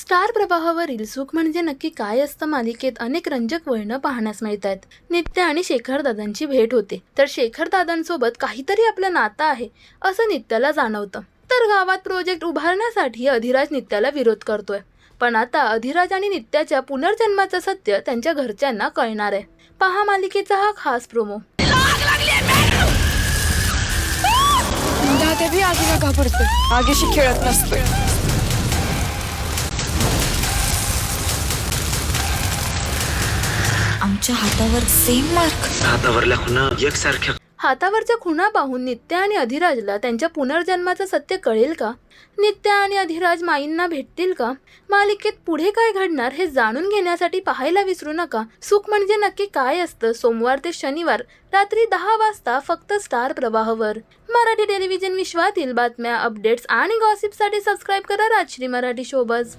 Star प्रवाहावरील सुख म्हणजे नक्की काय असतं मालिकेत अनेक रंजक वळणं पाहण्यास मिळत आहेत नित्या आणि शेखर दादांची भेट होते. तर शेखर दादांसोबत काहीतरी आपलं नातं आहे असं नित्याला जाणवतं. तर गावात प्रोजेक्ट उभारण्यासाठी अधिराज नित्याला विरोध करतोय. पण आता अधिराज आणि नित्याच्या पुनर्जन्माचं सत्य त्यांच्या घरच्यांना कळणार आहे. पहा मालिकेचा हा खास प्रोमो. आगीशी खेळत नसतोय. आमच्या हातावर सेम मार्क हातावरल्या खुणा एकसारख्या हातावरच्या खुणा पाहून नित्या आणि अधिराजला त्यांच्या पुनर्जन्माचं सत्य कळेल का? नित्या आणि अधिराज माईंना भेटतील का? मालिकेत पुढे काय घडणार हे जाणून घेण्यासाठी पाहायला विसरू नका. सुख म्हणजे नक्की काय असतं? सोमवार ते शनिवार रात्री दहा वाजता फक्त स्टार प्रवाहवर. मराठी टेलिव्हिजन विश्वातील बातम्या अपडेट्स आणि गॉसिपसाठी सबस्क्राईब करा राजश्री मराठी शोबज.